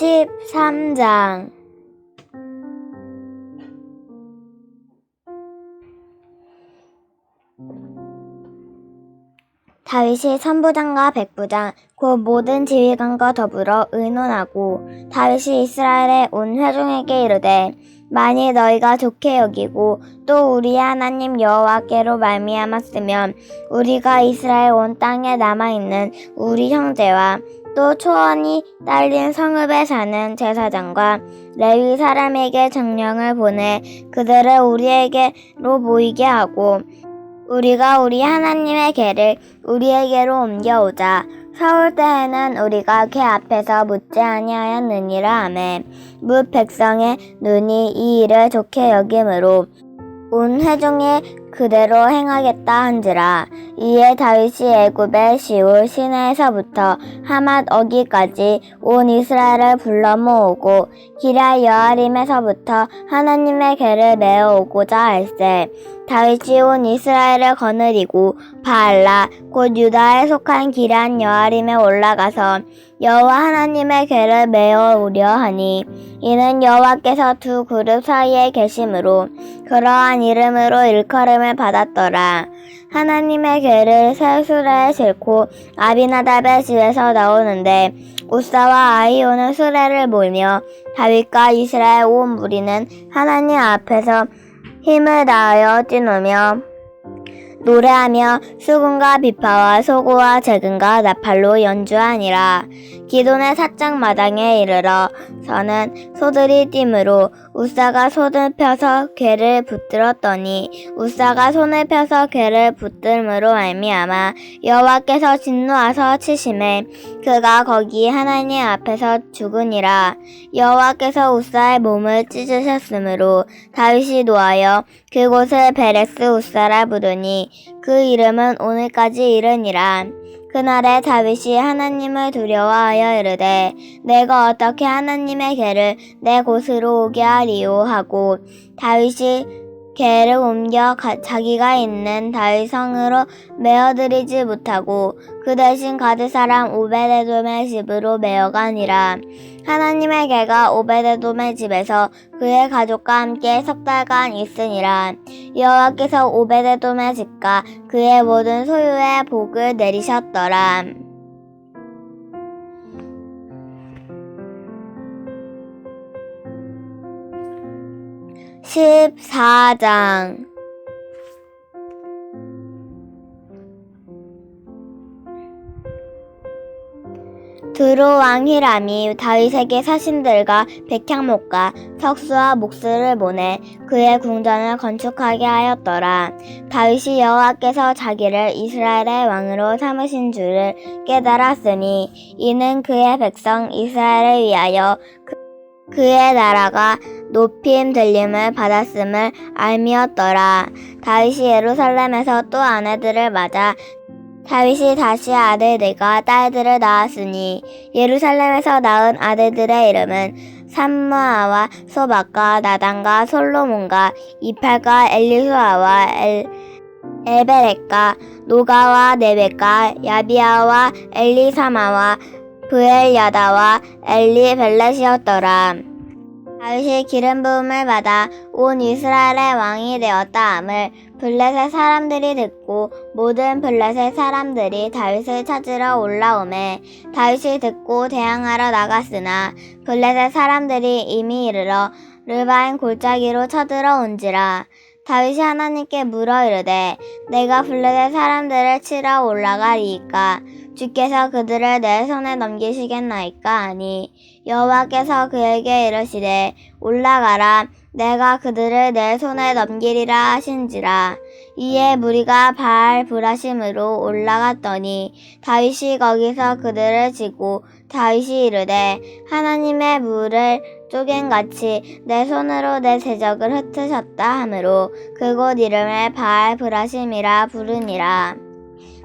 13장. 다윗이 선부장과 백부장 곧 모든 지휘관과 더불어 의논하고 다윗이 이스라엘의 온 회중에게 이르되 만일 너희가 좋게 여기고 또 우리 하나님 여호와께로 말미암았으면 우리가 이스라엘 온 땅에 남아 있는 우리 형제와 또 초원이 딸린 성읍에 사는 제사장과 레위 사람에게 정령을 보내 그들을 우리에게로 모이게 하고 우리가 우리 하나님의 개를 우리에게로 옮겨오자 서울 때에는 우리가 개 앞에서 묻지 아니하였느니라 하매. 뭇 백성의 눈이 이 일을 좋게 여김으로 온 회중이 그대로 행하겠다 한지라 이에 다윗이 애굽의 시울 시내에서부터 하맛 어기까지 온 이스라엘을 불러 모으고 기랴 여아림에서부터 하나님의 괴를 메어 오고자 할세. 다윗이 온 이스라엘을 거느리고 바알라 곧 유다에 속한 기란 여아림에 올라가서 여호와 하나님의 괴를 메어 오려 하니 이는 여호와께서 두 그룹 사이에 계심으로 그러한 이름으로 일컬음을 받았더라. 하나님의 괴를 새수레에 싣고 아비나답의 집에서 나오는데 우사와 아이오는 수레를 몰며 다윗과 이스라엘 온 무리는 하나님 앞에서 힘을 다하여 뛰노며 노래하며 수금과 비파와 소고와 재근과 나팔로 연주하니라. 기돈의 사장 마당에 이르러 서는 소들이 띠므로 우사가 손을 펴서 괴를 붙들었더니 우사가 손을 펴서 괴를 붙들므로 말미암아 여호와께서 진노하서 치심에 그가 거기 하나님 앞에서 죽으니라. 여호와께서 우사의 몸을 찢으셨으므로 다윗이 노하여 그곳을 베레스 우사라 부르니 그 이름은 오늘까지 이르니라. 그날에 다윗이 하나님을 두려워하여 이르되 내가 어떻게 하나님의 개를 내 곳으로 오게 하리요 하고 다윗이 개를 옮겨 가, 자기가 있는 다윗 성으로 메어들이지 못하고 그 대신 가드 사람 오베데돔의 집으로 메어가니라 하나님의 개가 오베데돔의 집에서 그의 가족과 함께 석 달간 있으니라 여호와께서 오베데돔의 집과 그의 모든 소유에 복을 내리셨더라. 십사장 드로 왕 히람이 다윗에게 사신들과 백향목과 석수와 목수를 보내 그의 궁전을 건축하게 하였더라. 다윗이 여호와께서 자기를 이스라엘의 왕으로 삼으신 줄을 깨달았으니 이는 그의 백성 이스라엘을 위하여 그, 그의 나라가 높임 들림을 받았음을 알미었더라. 다윗이 예루살렘에서 또 아내들을 맞아 다윗이 다시 아들들과 딸들을 낳았으니 예루살렘에서 낳은 아들들의 이름은 삼무아와 소박과 나단과 솔로몬과 이팔과 엘리수아와 엘, 엘베렉과 노가와 네베과 야비아와 엘리사마와 브엘야다와 엘리벨렛이었더라. 다윗이 기름 부음을 받아 온 이스라엘의 왕이 되었다 함을 블레셋 사람들이 듣고 모든 블레셋 사람들이 다윗을 찾으러 올라오매 다윗이 듣고 대항하러 나갔으나 블레셋 사람들이 이미 이르러 르바인 골짜기로 쳐들어 온지라 다윗이 하나님께 물어 이르되 내가 블레셋 사람들을 치러 올라가리이까 주께서 그들을 내 손에 넘기시겠나이까 하니 여호와께서 그에게 이르시되 올라가라. 내가 그들을 내 손에 넘기리라 하신지라. 이에 무리가 바알 브라심으로 올라갔더니 다윗이 거기서 그들을 지고 다윗이 이르되 하나님의 물을 쪼갠 같이 내 손으로 내 세적을 흩으셨다 하므로 그곳 이름을 바알 브라심이라 부르니라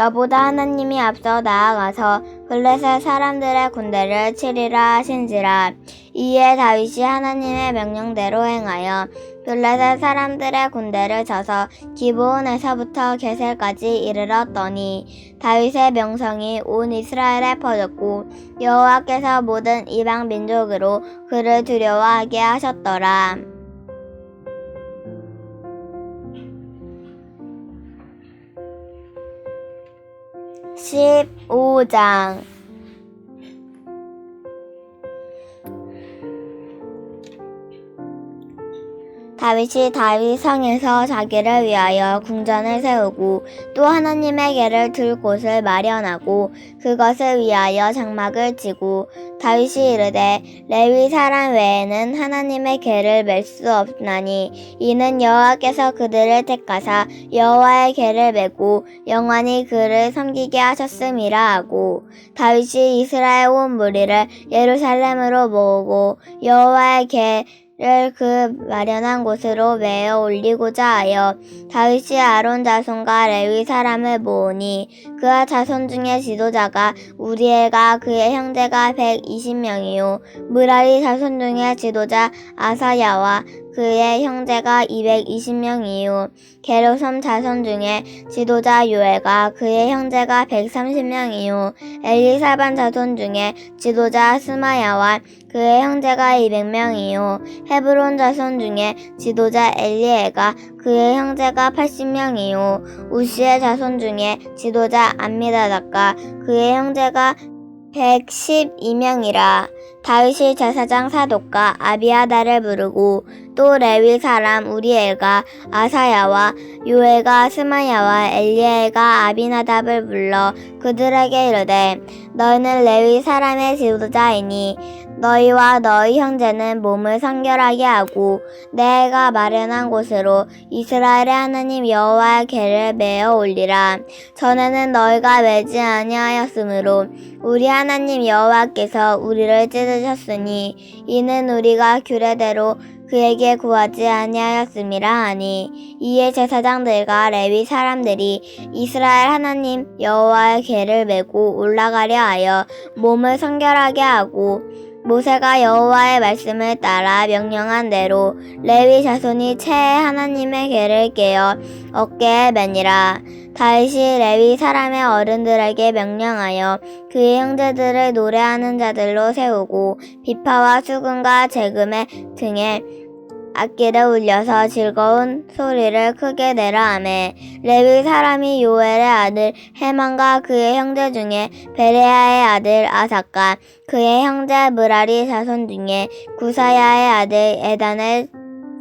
너보다 하나님이 앞서 나아가서 블레셋 사람들의 군대를 치리라 하신지라 이에 다윗이 하나님의 명령대로 행하여 블레셋 사람들의 군대를 쳐서 기브온에서부터 게셀까지 이르렀더니 다윗의 명성이 온 이스라엘에 퍼졌고 여호와께서 모든 이방 민족으로 그를 두려워하게 하셨더라. 15장 다윗이 다윗 성에서 자기를 위하여 궁전을 세우고 또 하나님의 궤를 들 곳을 마련하고 그것을 위하여 장막을 치고 다윗이 이르되 레위 사람 외에는 하나님의 궤를 맬 수 없나니 이는 여호와께서 그들을 택하사 여호와의 궤를 메고 영원히 그를 섬기게 하셨음이라 하고 다윗이 이스라엘 온 무리를 예루살렘으로 모으고 여호와의 궤를 그 마련한 곳으로 메어 올리고자 하여 다윗이 아론 자손과 레위 사람을 모으니 그와 자손 중에 지도자가 우리엘과 그의 형제가 120명이요. 무라리 자손 중에 지도자 아사야와 그의 형제가 220명이요 게로섬 자손 중에 지도자 요엘과 그의 형제가 130명이요 엘리사반 자손 중에 지도자 스마야와 그의 형제가 200명이요 헤브론 자손 중에 지도자 엘리에가 그의 형제가 80명이요 우시의 자손 중에 지도자 암미다닥과 그의 형제가 112명이라 다윗이 제사장 사독과 아비아다를 부르고 또 레위 사람 우리엘과 아사야와 요엘과 스마야와 엘리엘과 아비나답을 불러 그들에게 이르되 너희는 레위 사람의 지도자이니 너희와 너희 형제는 몸을 성결하게 하고 내가 마련한 곳으로 이스라엘의 하나님 여호와의 궤를 메어 올리라. 전에는 너희가 매지 아니하였으므로 우리 하나님 여호와께서 우리를 찢으셨으니 이는 우리가 규례대로 그에게 구하지 아니하였음이라 하니 이에 제사장들과 레위 사람들이 이스라엘 하나님 여호와의 궤를 메고 올라가려 하여 몸을 성결하게 하고 모세가 여호와의 말씀을 따라 명령한 대로 레위 자손이 채에 하나님의 궤를 깨어 어깨에 매니라. 다윗이 레위 사람의 어른들에게 명령하여 그의 형제들을 노래하는 자들로 세우고 비파와 수금과 재금의 등에 악기를 울려서 즐거운 소리를 크게 내라 하매. 레위 사람이 요엘의 아들 해만과 그의 형제 중에 베레아의 아들 아삭과 그의 형제 무라리 자손 중에 구사야의 아들 에단을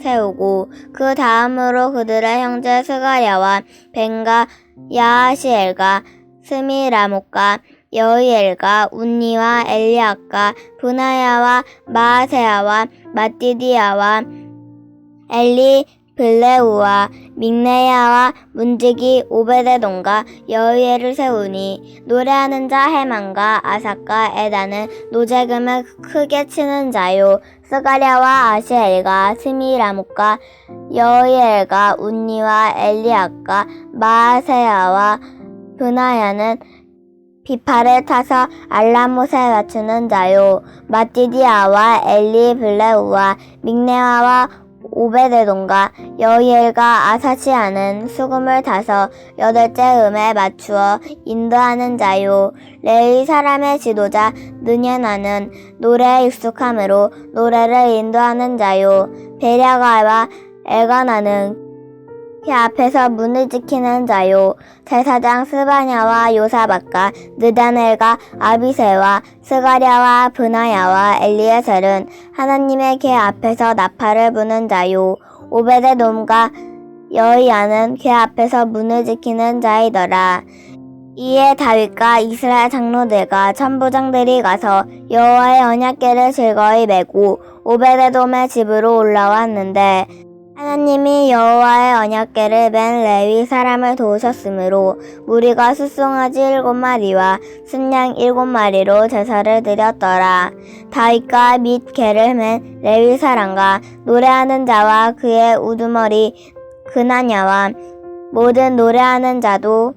세우고 그 다음으로 그들의 형제 스가랴와 벤가 야하시엘과 스미라목과 여이엘과 운니와 엘리아과 분하야와 마아세야와 마띠디아와 엘리 블레우와 믹네야와 문지기 오베데돈과 여이엘을 세우니 노래하는 자 해만과 아삭과 에다는 노재금을 크게 치는 자요. 스가랴와 아시엘과 스미라목과 여이엘과 운니와 엘리아과 마아세야와 브나야는 비파를 타서 알라못에 맞추는 자요. 마띠디아와 엘리 블레우와 믹네아와 오베데돈과 여이엘과 아사시아는 수금을 타서 여덟째 음에 맞추어 인도하는 자요. 레위 사람의 지도자 느냐나는 노래에 익숙함으로 노래를 인도하는 자요. 베랴가와 엘가나는 그 앞에서 문을 지키는 자요. 제사장 스바냐와 요사박과 느다넬과 아비세와 스가랴와 브나야와 엘리에셀은 하나님의 궤 앞에서 나팔을 부는 자요. 오베데돔과 여이야는 궤 앞에서 문을 지키는 자이더라. 이에 다윗과 이스라엘 장로들과 천부장들이 가서 여호와의 언약궤를 즐거이 메고 오베데돔의 집으로 올라왔는데 하나님이 여호와의 언약궤를 맨 레위 사람을 도우셨으므로 무리가 숫송아지 일곱 마리와 순양 일곱 마리로 제사를 드렸더라. 다윗과 및 개를 맨 레위 사람과 노래하는 자와 그의 우두머리 그나냐와 모든 노래하는 자도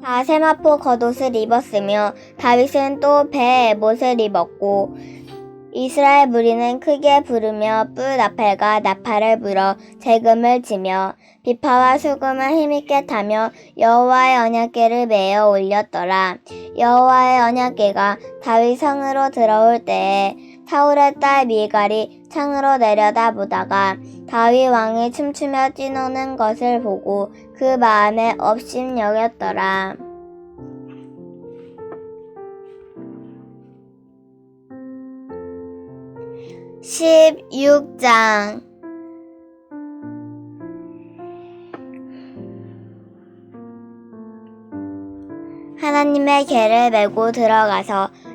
다 세마포 겉옷을 입었으며 다윗은 또 배에 못을 입었고 이스라엘 무리는 크게 부르며 뿔 나팔과 나팔을 불어 재금을 치며 비파와 수금을 힘있게 타며 여호와의 언약궤를 메어 올렸더라. 여호와의 언약궤가 다윗 성으로 들어올 때에 사울의 딸 미갈이 창으로 내려다 보다가 다윗 왕이 춤추며 뛰노는 것을 보고 그 마음에 업심 여겼더라. 16장. 하나님의 개를 메고 들어가서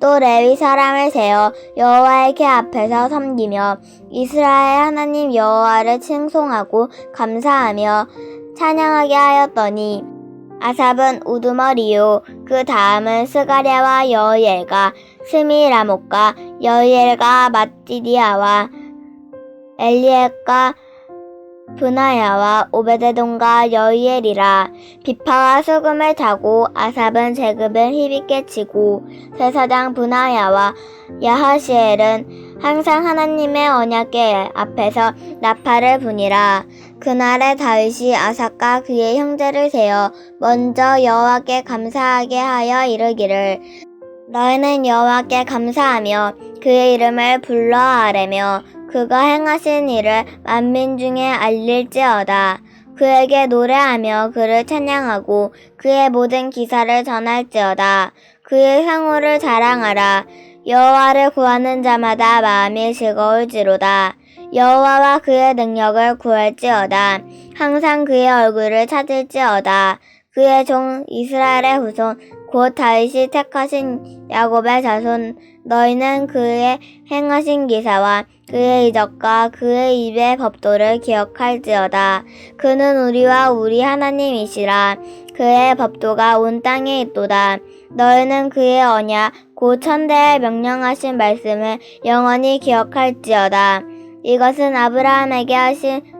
또 레위 사람을 세어 여호와의 궤 앞에서 섬기며 이스라엘 하나님 여호와를 칭송하고 감사하며 찬양하게 하였더니 아삽은 우두머리요. 그 다음은 스가랴와 여이엘과 스미라목과 여이엘과 마띠디아와 엘리엘과 브나야와 오베데돈과 여이엘이라 비파와 수금을 타고 아삽은 제급을 힘있게 치고 제사장 브나야와 야하시엘은 항상 하나님의 언약궤 앞에서 나팔을 부니라. 그날에 다윗이 아삭과 그의 형제를 세어 먼저 여호와께 감사하게 하여 이르기를 너희는 여호와께 감사하며 그의 이름을 불러 아뢰며 그가 행하신 일을 만민 중에 알릴지어다. 그에게 노래하며 그를 찬양하고 그의 모든 기사를 전할지어다. 그의 상호를 자랑하라. 여호와를 구하는 자마다 마음이 즐거울지로다. 여호와와 그의 능력을 구할지어다. 항상 그의 얼굴을 찾을지어다. 그의 종 이스라엘의 후손 곧 다윗이 택하신 야곱의 자손 너희는 그의 행하신 기사와 그의 이적과 그의 입의 법도를 기억할지어다. 그는 우리와 우리 하나님이시라. 그의 법도가 온 땅에 있도다. 너희는 그의 언약 곧 천대에 명령하신 말씀을 영원히 기억할지어다. 이것은 아브라함에게 하신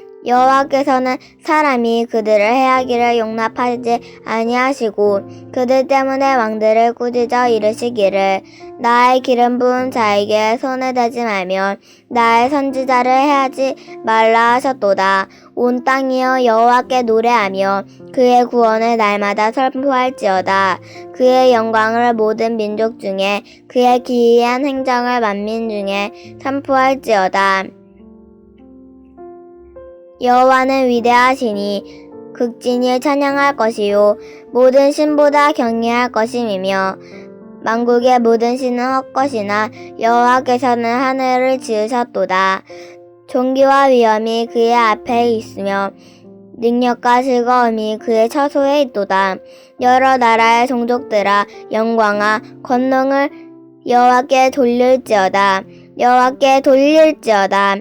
여호와께서는 사람이 그들을 해하기를 용납하지 아니하시고 그들 때문에 왕들을 꾸짖어 이르시기를 나의 기름 부은 자에게 손을 대지 말며 나의 선지자를 해하지 말라 하셨도다. 온 땅이여 여호와께 노래하며 그의 구원을 날마다 선포할지어다. 그의 영광을 모든 민족 중에 그의 기이한 행정을 만민 중에 선포할지어다. 여호와는 위대하시니 극진히 찬양할 것이요 모든 신보다 경외할 것임이며 만국의 모든 신은 헛것이나 여호와께서는 하늘을 지으셨도다. 존귀와 위엄이 그의 앞에 있으며 능력과 즐거움이 그의 처소에 있도다. 여러 나라의 종족들아 영광아 권능을 여호와께 돌릴지어다. 여호와께 돌릴지어다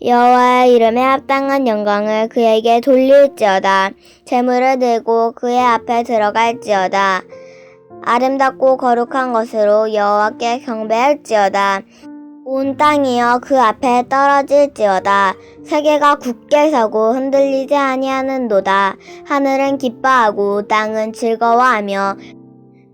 여호와의 이름에 합당한 영광을 그에게 돌릴지어다. 재물을 들고 그의 앞에 들어갈지어다. 아름답고 거룩한 것으로 여호와께 경배할지어다. 온 땅이여 그 앞에 떨어질지어다 세계가 굳게 서고 흔들리지 아니하는도다 하늘은 기뻐하고 땅은 즐거워하며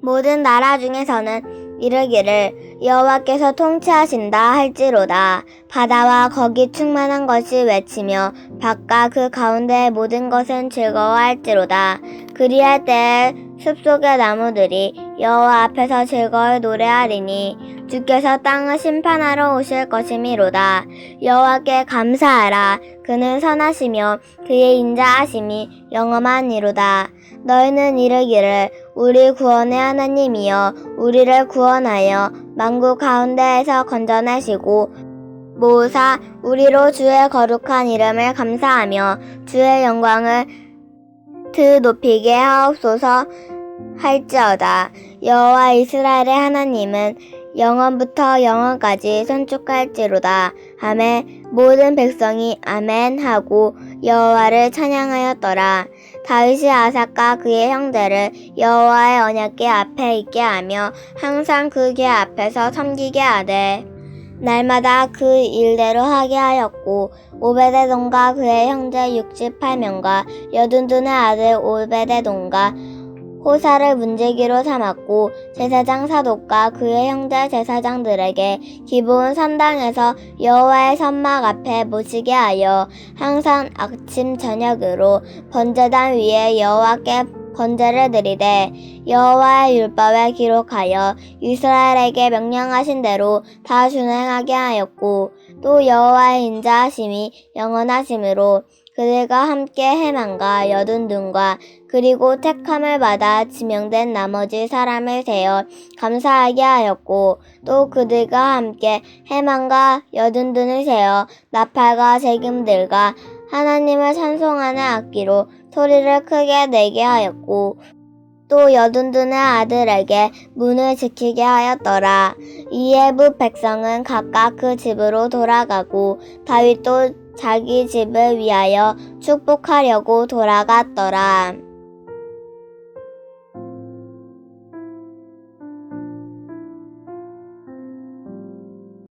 모든 나라 중에서는 이르기를 여호와께서 통치하신다 할지로다. 바다와 거기 충만한 것이 외치며 바깥 그 가운데의 모든 것은 즐거워할지로다. 그리할 때에 숲속의 나무들이 여호와 앞에서 즐거이 노래하리니 주께서 땅을 심판하러 오실 것이미로다. 여호와께 감사하라. 그는 선하시며 그의 인자하심이 영험하니로다. 너희는 이르기를 우리 구원의 하나님이여 우리를 구원하여 만국 가운데에서 건져내시고 모사 우리로 주의 거룩한 이름을 감사하며 주의 영광을 드 높이게 하옵소서 할지어다. 여호와 이스라엘의 하나님은 영원부터 영원까지 선축할지로다. 아멘. 모든 백성이 아멘 하고 여호와를 찬양하였더라 다윗이 아삭과 그의 형제를 여호와의 언약궤 앞에 있게 하며 항상 그 궤 앞에서 섬기게 하되 날마다 그 일대로 하게 하였고 오베데돔과 그의 형제 68명과 여둔둔의 아들 오베데돔과 호사를 문제기로 삼았고 제사장 사독과 그의 형제 제사장들에게 기브온 산당에서 여호와의 선막 앞에 모시게 하여 항상 아침 저녁으로 번제단 위에 여호와께 번제를 드리되 여호와의 율법에 기록하여 이스라엘에게 명령하신 대로 다 준행하게 하였고 또 여호와의 인자하심이 영원하심으로 그들과 함께 해만과 여둔둔과 그리고 택함을 받아 지명된 나머지 사람을 세어 감사하게 하였고 또 그들과 함께 해만과 여둔둔을 세어 나팔과 세금들과 하나님을 찬송하는 악기로 소리를 크게 내게 하였고 또 여둔둔의 아들에게 문을 지키게 하였더라. 이에 부 백성은 각각 그 집으로 돌아가고 다윗도 자기 집을 위하여 축복하려고 돌아갔더라.